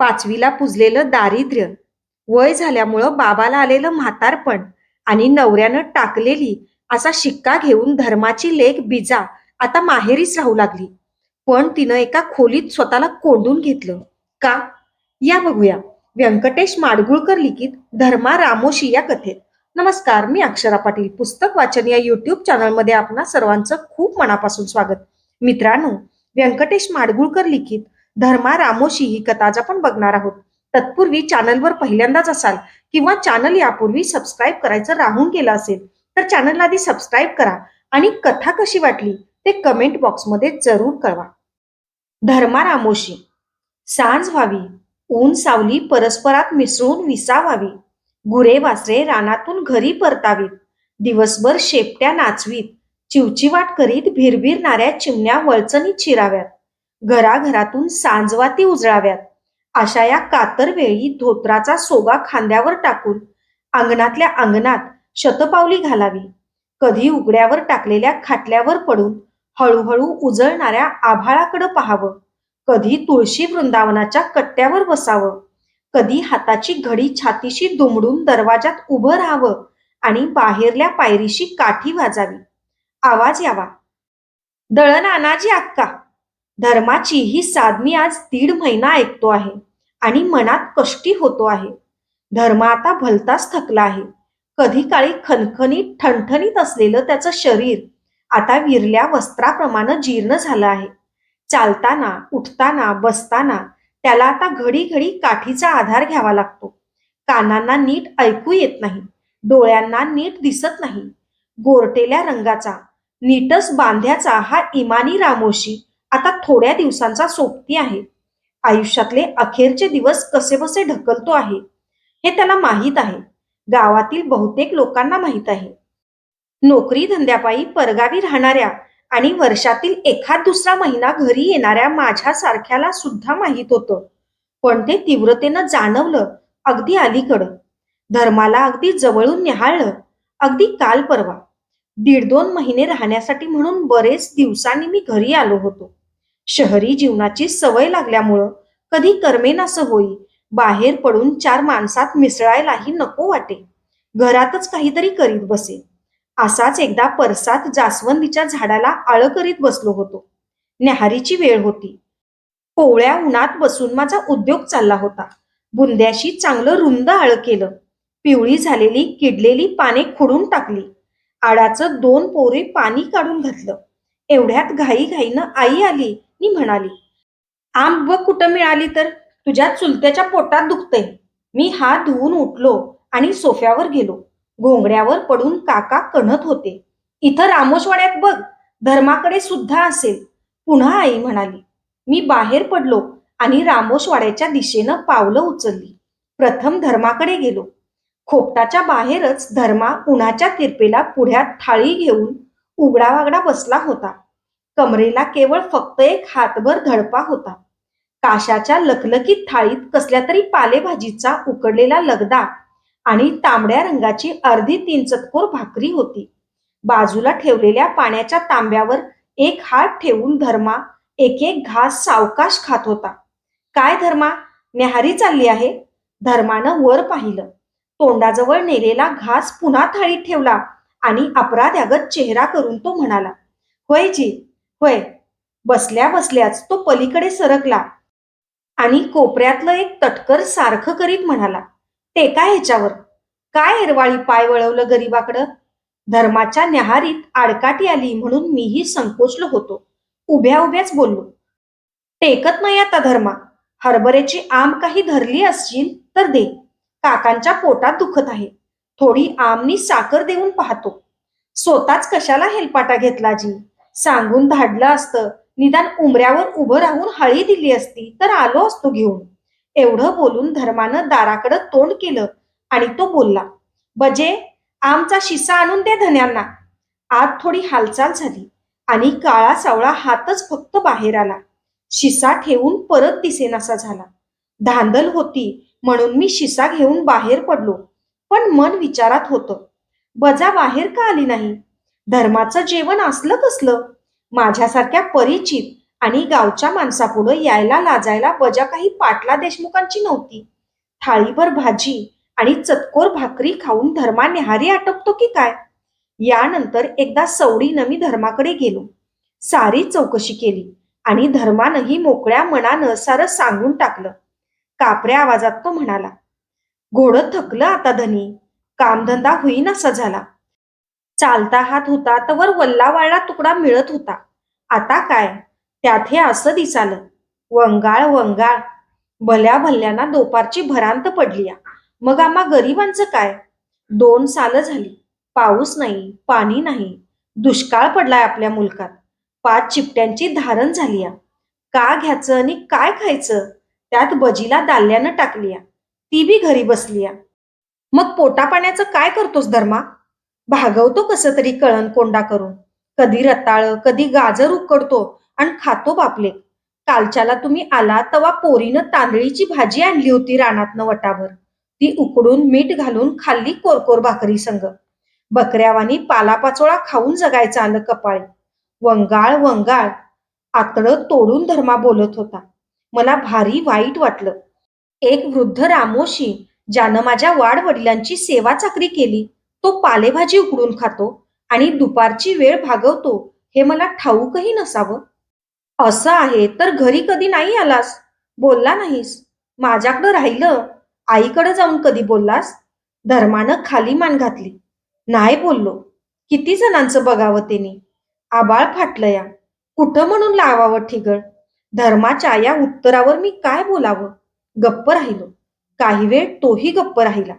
पाचवीला पुजलेलं दारिद्र्य. वय झाल्यामुळं बाबाला आलेलं म्हातारपण आणि नवऱ्यानं टाकलेली असा शिक्का घेऊन धर्माची लेख बिजा आता माहेरीच राहू लागली. पण तिनं एका खोलीत स्वतःला कोंडून घेतलं. का? या बघूया. व्यंकटेश माडगुळकर लिखित धर्मा रामोशी या कथेत. नमस्कार मी अक्षरा पाटील. पुस्तक वाचन या युट्यूब चॅनलमध्ये आपणा सर्वांचं खूप मनापासून स्वागत. मित्रांनो व्यंकटेश माडगुळकर लिखित धर्मा रामोशी ही कथा आज आपण बघणार आहोत. तत्पूर्वी चॅनलवर पहिल्यांदाच असाल किंवा चॅनल यापूर्वी सबस्क्राईब करायचं राहून गेलं असेल तर चॅनलला आधी सबस्क्राईब करा आणि कथा कशी वाटली ते कमेंट बॉक्समध्ये जरूर कळवा. धर्मा रामोशी. सांज व्हावी ऊन सावली परस्परात मिसळून विसावावी गुरे वासरे रानातून घरी परतावीत. दिवसभर शेपट्या नाचवीत. चिवचिवाट करीत भिरभिरणाऱ्या चिमण्या वळचणीत शिराव्यात. घराघरातून सांजवाती उजळाव्यात. अशा या कातर वेळी धोत्राचा सोगा खांद्यावर टाकून अंगणातल्या अंगणात शतपावली घालावी. कधी उघड्यावर टाकलेल्या खाटल्यावर पडून हळूहळू उजळणाऱ्या आभाळाकडे पाहावं. कधी तुळशी वृंदावनाच्या कट्ट्यावर बसावं. कधी हाताची घडी छातीशी दुमडून दरवाजात उभं राहावं आणि बाहेरल्या पायरीशी काठी वाजावी. आवाज यावा. दळण अनाजी अक्का. धर्माची ही साधमी आज दीड महिना ऐकतो आहे आणि मनात कष्टी होतो आहे. धर्म आता भलताच थकला आहे. कधी काळी खणखणीत ठणठणीत असलेलं त्याचं शरीर आता विरल्या वस्त्राप्रमाणे जीर्ण झालं आहे. चालताना उठताना बसताना त्याला आता घडी घडी काठीचा आधार घ्यावा लागतो. कानांना नीट ऐकू येत नाही. डोळ्यांना नीट दिसत नाही. गोरटेल्या रंगाचा नीटस बांध्याचा हा इमानी रामोशी आता थोड्या दिवसांचा सोबती आहे. आयुष्यातले अखेरचे दिवस कसे बसे ढकलतो आहे हे त्याला माहीत आहे. गावातील बहुतेक लोकांना माहीत आहे. नोकरी धंद्यापायी परगावी राहणाऱ्या आणि वर्षातील एखाद दुसरा महिना घरी येणाऱ्या माझ्या सारख्याला सुद्धा माहीत होतं. पण ते तीव्रतेनं जाणवलं अगदी अलीकडं. धर्माला अगदी जवळून निहाळलं अगदी काल परवा. दीड दोन महिने राहण्यासाठी म्हणून बरेच दिवसांनी मी घरी आलो होतो. शहरी जीवनाची सवय लागल्यामुळं कधी करमेनासं होई बाहेर पडून चार माणसात मिसळायलाही नको वाटे. घरातच काहीतरी करीत बसे. असाच एकदा परसात जास्वंदीच्या झाडाला आळ करीत बसलो होतो. न्याहारीची वेळ होती. कोवळ्या उन्हात बसून माझा उद्योग चालला होता. बुंद्याशी चांगलं रुंद आळ केलं. पिवळी झालेली किडलेली पाने खुडून टाकली. आडाचं दोन पोरे पाणी काढून घातलं. एवढ्यात घाई घाईनं आई आली. नी म्हणाली आंब बघ कुठं मिळाली तर तुझ्या चुलत्याच्या पोटात दुखतंय. मी हात धुवून उठलो आणि सोफ्यावर गेलो. घोंगड्यावर पडून काका कणत होते. इथं रामोशवाड्यात बघ धर्माकडे सुद्धा असेल. पुन्हा आई म्हणाली मी बाहेर पडलो आणि रामोशवाड्याच्या दिशेनं पावलं उचलली. प्रथम धर्माकडे गेलो. खोपटाच्या बाहेरच धर्मा उन्हाच्या तिरपेला पुढ्यात थाळी घेऊन उघडावागडा बसला होता. कमरेला केवळ फक्त एक हातभर धडपा होता. काशाच्या लखलखीत थाळीत कसल्या तरी पालेभाजीचा उकडलेला लगदा आणि तांबड्या रंगाची अर्धी तीन चतकोर भाकरी होती. बाजूला ठेवलेल्या पाण्याच्या तांब्यावर एक हात ठेवून धर्मा एक एक घास सावकाश खात होता. काय धर्मा न्याहारी चालली आहे? धर्मानं वर पाहिलं. तोंडाजवळ नेलेला घास पुन्हा थाळीत ठेवला. आणि अपराध्यागत चेहरा करून तो म्हणाला होय जी होय. बसल्या बसल्याच तो पलीकडे सरकला आणि कोपऱ्यातलं एक तटकर सारखं करीत म्हणाला ते काय ह्याच्यावर? काय एरवाळी पाय वळवलं गरीबाकडं? धर्माच्या न्याहारीत आडकाठी आली म्हणून मीही संकोचलो होतो. उभ्या उभ्याच बोललो टेकत नाही आता धर्मा. हरभऱ्याची आम काही धरली असशील तर दे. काकांच्या पोटात दुखत आहे. थोडी आमनी साखर देऊन पाहतो. स्वतःच कशाला हेलपाटा घेतला जी? सांगून धाडलं असतं. निदान उमऱ्यावर उभं राहून हळी दिली असती तर आलो असतो घेऊन. एवढं बोलून धर्मानं दाराकडं तोंड केलं आणि तो बोलला बजे आमचा शिसा आणून दे धन्यांना. आत थोडी हालचाल झाली आणि काळा सावळा हातच फक्त बाहेर आला. शिसा ठेवून परत दिसेनासा झाला. धांदल होती म्हणून मी शिसा घेऊन बाहेर पडलो. पण मन विचारात होतं. बजा बाहेर का आली नाही? धर्माचं जेवण असलं कसलं? माझ्यासारख्या परिचित आणि गावच्या माणसापुढं यायला लाजायला बजा काही पाटला देशमुखांची नव्हती. थाळीभर भाजी आणि चतकोर भाकरी खाऊन धर्मा निहारी आटपतो की काय? यानंतर एकदा सवडीनं मी धर्माकडे गेलो. सारी चौकशी केली आणि धर्मानंही मोकळ्या मनानं सारं सांगून टाकलं. कापऱ्या आवाजात तो म्हणाला घोडं थकलं आता धनी. कामधंदा होईनासा झाला. चालता हात होता तवर वल्लावाळला तुकडा मिळत होता. आता काय? त्यात हे असं दिसालं. वंगाळ वंगाळ. भल्या भल्यांना दोपारची भरांत पडलीया. मग आम्हा गरिबांचं काय? दोन साल झाली. पाऊस नाही पाणी नाही. दुष्काळ पडलाय आपल्या मुलकात. पाच चिपट्यांची धारण झालीया. का घ्यायचं आणि काय खायचं? त्यात बजीला दाल्यानं टाकलीया. ती बी घरी बसली मग पोटापाण्याचं काय करतोस धर्मा? भागवतो कस तरी कळण कोंडा करून. कधी रताळ कधी गाजर उकडतो आणि खातो बापले. कालच्याला तुम्ही आला तवा पोरीनं तांदळीची भाजी आणली होती रानातनं वटाभर. ती उकडून मीठ घालून खाल्ली कोरकोर भाकरी संग. बकऱ्यावानी पालापाचोळा खाऊन जगायचं आलं कपाळी. वंगाळ वंगाळ. आतडं तोडून धर्मा बोलत होता. मला भारी वाईट वाटलं. एक वृद्ध रामोशी ज्यानं माझ्या वाडवडिलांची सेवा चाकरी केली तो पालेभाजी उकडून खातो आणि दुपारची वेळ भागवतो हे मला ठाऊकही नसावं. असं आहे तर घरी कधी नाही आलास? बोलला नाहीस. माझ्याकडं राहिलं. आईकडे जाऊन कधी बोललास? धर्मानं खाली मान घातली. नाही बोललो. किती जणांचं बघावं त्यांनी आबाळ फाटलं या कुठं म्हणून लावावं ठिगळ? धर्माच्या या उत्तरावर मी काय बोलावं? गप्प राहिलो. काही वेळ तोही गप्प राहिला.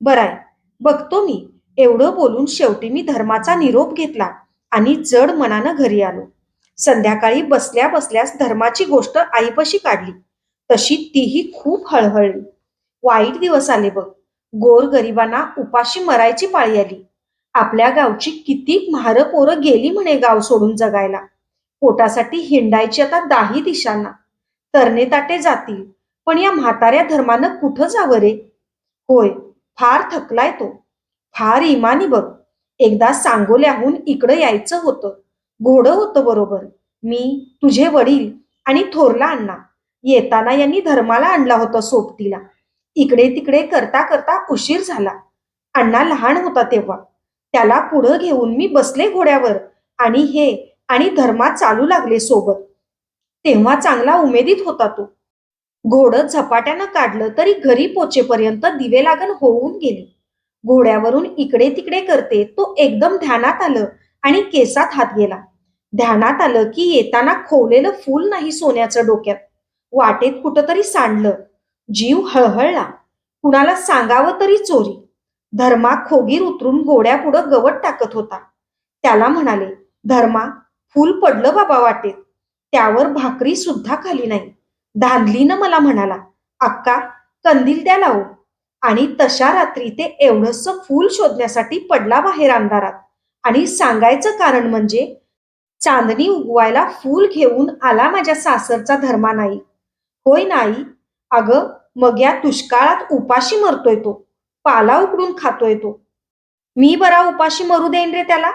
बराय बघतो मी. एवढं बोलून शेवटी मी धर्माचा निरोप घेतला आणि जड मनानं घरी आलो. संध्याकाळी बसल्या बसल्यास धर्माची गोष्ट आईपाशी काढली. तशी तीही खूप हळहळली. वाईट दिवस आले बघ. गोर गरिबांना उपाशी मरायची पाळी आली. आपल्या गावची किती म्हारं पोरं गेली म्हणे गाव सोडून जगायला. पोटासाठी हिंडायची आता दाही दिशांना. तरणे ताटे जातील पण या म्हाताऱ्या धर्मानं कुठं जावं रे? होय फार थकलाय तो. फार इमानी बघ. एकदा सांगोल्याहून इकडं यायचं होतं. घोडं होतं बरोबर. मी तुझे वडील आणि थोरला अण्णा. येताना यांनी धर्माला आणला होता सोबतीला. इकडे तिकडे करता करता उशीर झाला. अण्णा लहान होता तेव्हा. त्याला पुढं घेऊन मी बसले घोड्यावर आणि हे आणि धर्मा चालू लागले सोबत. तेव्हा चांगला उमेदीत होता तो. घोडं झपाट्यानं काढलं तरी घरी पोचेपर्यंत दिवे लागण होऊन गेली. घोड्यावरून इकडे तिकडे करते तो एकदम ध्यानात आलं आणि केसात हात गेला. ध्यानात आलं की येताना खोवलेलं फूल नाही सोन्याचं डोक्यात. वाटेत कुठंतरी सांडलं. जीव हळहळला. कुणाला सांगावं तरी चोरी. धर्मा खोगीर उतरून गोड्यापुढं गवत टाकत होता. त्याला म्हणाले धर्मा फूल पडलं बाबा वाटेत. त्यावर भाकरी सुद्धा खाली नाही. धांदलीनं मला म्हणाला अक्का कंदील द्या लावू. आणि तशा रात्री ते एवढंस फूल शोधण्यासाठी पडला बाहेर अंधारात. आणि सांगायचं कारण म्हणजे चांदणी उगवायला फूल घेऊन आला माझ्या सासरचा धर्मा नाही होय नाही अगं मग या दुष्काळात उपाशी मरतोय तो पाला उकडून खातोय तो. मी बरा उपाशी मरू देईन रे त्याला?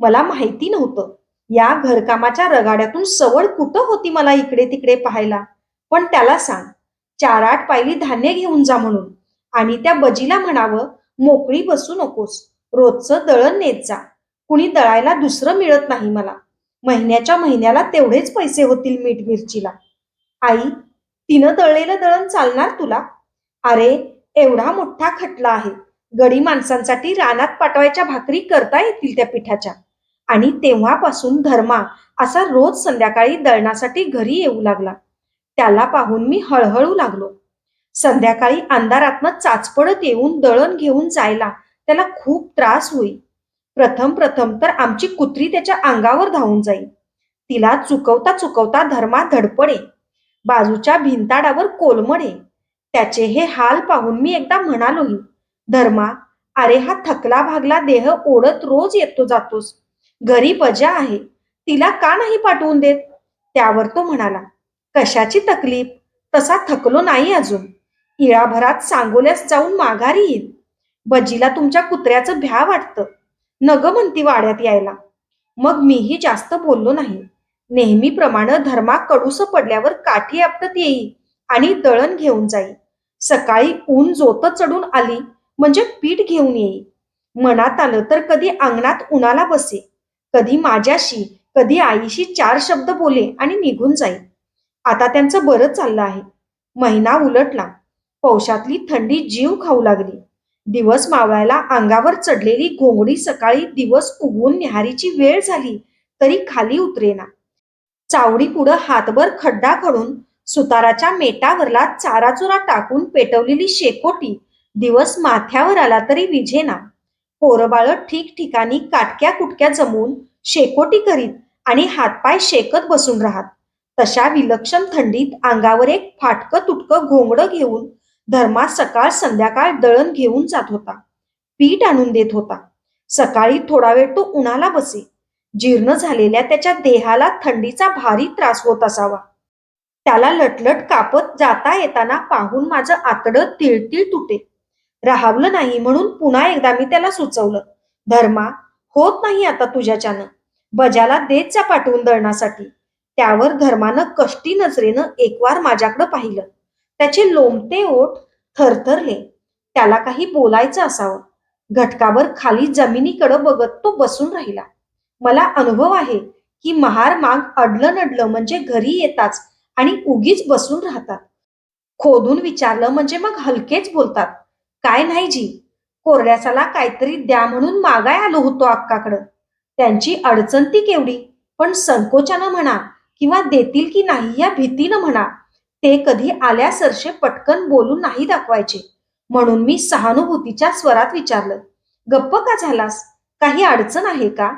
मला माहिती नव्हतं. या घरकामाच्या रगाड्यातून सवड कुठं होती मला इकडे तिकडे पाहायला? पण त्याला सांग चार आठ पायली धान्य घेऊन जा म्हणून. आणि त्या बजीला म्हणावं मोकळी बसू नकोस रोजचं दळण नेत जा. कुणी दळायला दुसरं मिळत नाही मला. महिन्याच्या महिन्याला तेवढेच पैसे होतील मीठ मिरचीला. आई तिनं दळलेलं दळण चालणार तुला? अरे एवढा मोठा खटला आहे. गडी माणसांसाठी रानात पाठवायच्या भाकरी करता येतील त्या पिठाच्या. आणि तेव्हापासून धर्मा असा रोज संध्याकाळी दळणासाठी घरी येऊ लागला. त्याला पाहून मी हळहळू लागलो. संध्याकाळी अंधारातनं चाचपडत येऊन दळण घेऊन जायला त्याला खूप त्रास होईल प्रथम प्रथम तर आमची कुत्री त्याच्या अंगावर धावून जाईल तिला चुकवता चुकवता धर्मा धडपडे. बाजूच्या भिंताडावर कोलमडे. त्याचे हे हाल पाहून मी एकदा म्हणालोही धर्मा अरे हा थकला भागला देह ओढत रोज येतो जातोस. घरी बजा आहे. तिला का नाही पाठवून देत? त्यावर तो म्हणाला कशाची तकलीफ? तसा थकलो नाही अजून. इळाभरात सांगोल्यास जाऊन माघारी येईल बजीला तुमच्या कुत्र्याचं भ्या वाटतं. नग म्हणती वाड्यात यायला. मग मीही जास्त बोललो नाही. नेहमीप्रमाणे धर्मा कडूस पडल्यावर काठी आपटत येई आणि दळण घेऊन जाई. सकाळी ऊन जोत चढून आली म्हणजे पीठ घेऊन येई. मनात आलं तर कधी अंगणात उन्हाला बसे. कधी माझ्याशी कधी आईशी चार शब्द बोले आणि निघून जाई. आता त्यांचं बरं चाललं आहे. महिना उलटला. पौशातली थंडी जीव खाऊ लागली. दिवस मावळायला अंगावर चढलेली घोंगडी सकाळी दिवस उगवून न्याहारीची वेळ झाली तरी खाली उतरेना. चावडी पुढं हातभर खड्डा खडून सुताराच्या मेटावरला चाराचुरा टाकून पेटवलेली शेकोटी दिवस माथ्यावर आला तरी विझेना. पोरबाळ ठिकठिकाणी काटक्या कुटक्या जमवून शेकोटी करीत आणि हातपाय शेकत बसून राहत. तशा विलक्षण थंडीत अंगावर एक फाटकं तुटकं घोंगडं घेऊन धर्मा सकाळ संध्याकाळ दळण घेऊन जात होता. पीठ आणून देत होता. सकाळी थोडा वेळ तो उन्हाला बसे. जीर्ण झालेल्या त्याच्या देहाला थंडीचा भारी त्रास होत असावा. त्याला लटलट कापत जाता येताना पाहून माझं आतडं तिळतिळ तुटे. राहावलं नाही म्हणून पुन्हा एकदा मी त्याला सुचवलं धर्मा होत नाही आता तुझ्याच्यानं. बजाला देत जा पाठवून दळणासाठी. त्यावर धर्मानं कष्टी नजरेनं एकवार माझ्याकडं पाहिलं. त्याचे लोंबते ओठ थरथरले. त्याला काही बोलायचं असावं. घटकावर खाली जमिनीकडं बघत तो बसून राहिला. मला अनुभव आहे की महार माग अडलं नडलं म्हणजे घरी येताच आणि उगीच बसून राहतात. खोदून विचारलं म्हणजे मग हलकेच बोलतात. काय नाही जी. कोरड्यासाला काहीतरी द्या म्हणून मागाय आलो होतो अक्काकडं. त्यांची अडचण ती केवढी? पण संकोचानं म्हणा किंवा देतील की नाही या भीतीनं म्हणा ते कधी आल्या सरशे पटकन बोलून नाही दाखवायचे. म्हणून मी सहानुभूतीच्या स्वरात विचारलं गप्प का झालास? काही अडचण आहे का?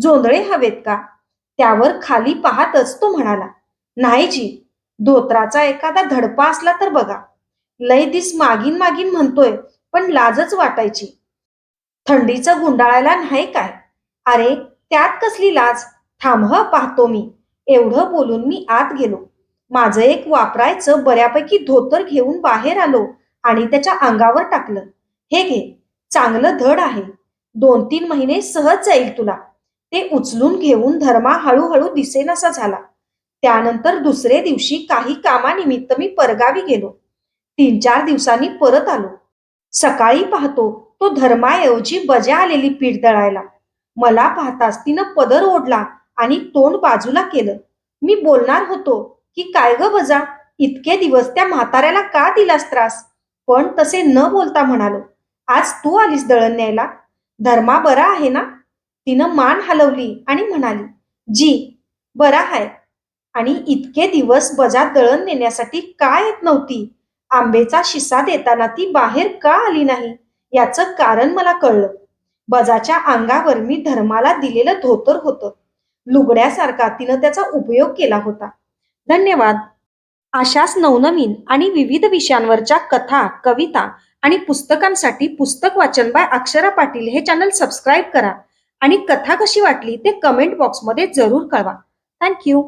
जोंधळे हवेत का? त्यावर खाली पाहतच तो म्हणाला नाही जी धोत्राचा एखादा धडपा असला तर बघा. लय दिस मागीन मागीन म्हणतोय पण लाजच वाटायची. थंडीचं गुंडाळायला नाही काय? अरे त्यात कसली लाज? थांब पाहतो मी. एवढं बोलून मी आत गेलो. माझं एक वापरायचं बऱ्यापैकी धोतर घेऊन बाहेर आलो आणि त्याच्या अंगावर टाकलं. हे घे चांगलं धड आहे. दोन तीन महिने सहज जाईल तुला. ते उचलून घेऊन धर्मा हळूहळू दिसेनासा झाला. त्यानंतर दुसरे दिवशी काही कामानिमित्त मी परगावी गेलो. तीन चार दिवसांनी परत आलो. सकाळी पाहतो तो धर्माऐवजी बजा आलेली पीठ दळायला. मला पाहताच तिनं पदर ओढला आणि तोंड बाजूला केलं. मी बोलणार होतो की काय ग बजा इतके दिवस त्या म्हाताऱ्याला का दिलास त्रास? पण तसे न बोलता म्हणालो आज तू आलीस दळण न्यायला? धर्मा बरा आहे ना? तिनं मान हलवली आणि म्हणाली जी बरा आहे आणि इतके दिवस बजात दळण नेण्यासाठी का येत नव्हती? आंबेचा शिसा देताना ती बाहेर का आली नाही? याचं कारण मला कळलं. बजाच्या अंगावर मी धर्माला दिलेलं धोतर होतं. लुगड्यासारखा तिनं त्याचा उपयोग केला होता. धन्यवाद. अशाच नवनवीन आणि विविध विषयांवरच्या कथा कविता आणि पुस्तकांसाठी पुस्तक वाचन बाय अक्षरा पाटील हे चॅनल सबस्क्राईब करा आणि कथा कशी वाटली ते कमेंट बॉक्समध्ये जरूर कळवा. थँक्यू.